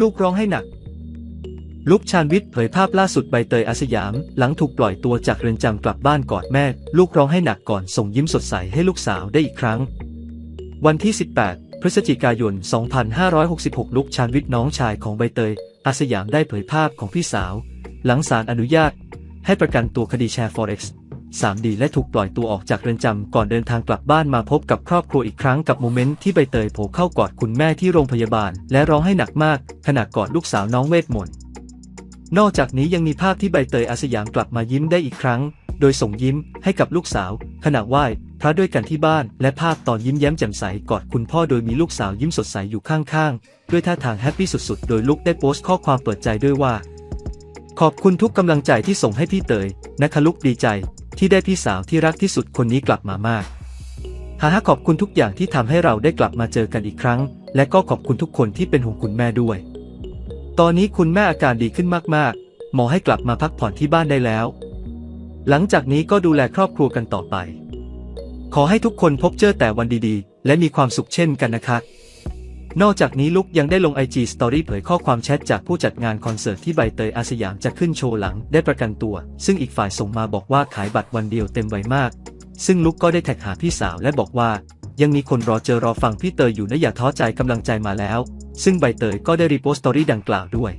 ลูกร้องให้หนัก ลุกชานวิทย์เผยภาพล่าสุดใบเตยอาสยาม หลังถูกปล่อยตัวจากเรือนจำกลับบ้านกอดแม่ ลูกร้องให้หนักก่อนส่งยิ้มสดใสให้ลูกสาวได้อีกครั้ง วันที่ 18 พฤศจิกายน 2566 ลุกชานวิทย์น้องชายของใบเตย อาสยามได้เผยภาพของพี่สาว หลังศาลอนุญาต ให้ประกันตัวคดีแชร์ Forex 3D และถูกปล่อยตัวออกจากเรือนจำก่อนเดินทางกลับบ้านมาพบกับครอบครัวอีกครั้งกับโมเมนต์ที่ใบเตยโผล่เข้ากอดคุณแม่ที่โรงพยาบาล และร้องให้หนักมาก ขณะกอดลูกสาวน้องเวทมนต์นอกจากนี้ยังมีภาพที่ใบเตยอาสยามกลับมายิ้มได้อีกครั้ง โดยส่งยิ้มให้กับลูกสาว ขณะไหว้พระด้วยกันที่บ้าน และภาพตอนยิ้มแย้มแจ่มใสกอดคุณพ่อโดยมีลูกสาวยิ้มสดใสอยู่ข้างๆ ด้วยท่าทางแฮปปี้สุดๆ โดยลุกได้โพสต์ข้อความเปิดใจด้วยว่า ขอบคุณทุกกำลังใจที่ส่งให้พี่เตยนะคะลุกดีใจ ที่ได้พี่สาวที่รักที่สุดคนนี้กลับมามากฮาฮาขอบคุณทุกอย่างที่ทำให้เราได้กลับมาเจอกันอีกครั้ง และก็ขอบคุณทุกคนที่เป็นห่วงคุณแม่ด้วย ตอนนี้คุณแม่อาการดีขึ้นมากๆ หมอให้กลับมาพักผ่อนที่บ้านได้แล้ว หลังจากนี้ก็ดูแลครอบครัวกันต่อไป ขอให้ทุกคนพบเจอแต่วันดีๆ และมีความสุขเช่นกันนะคะ นอกจากนี้ลุกยังได้ลง IG Story เผยข้อความแชทจากผู้จัดงานคอนเสิร์ตที่ใบเตยอาสยามจะขึ้นโชว์หลังได้ประกันตัว ซึ่งอีกฝ่ายส่งมาบอกว่าขายบัตรวันเดียวเต็มไวมาก ซึ่งลุกก็ได้แท็กหาพี่สาวและบอกว่า ยังมีคนรอเจอรอฟังพี่เตยอยู่นะอย่าท้อใจกำลังใจมาแล้ว ซึ่งใบเตยก็ได้รีโพสต์สตอรี่ดังกล่าวด้วย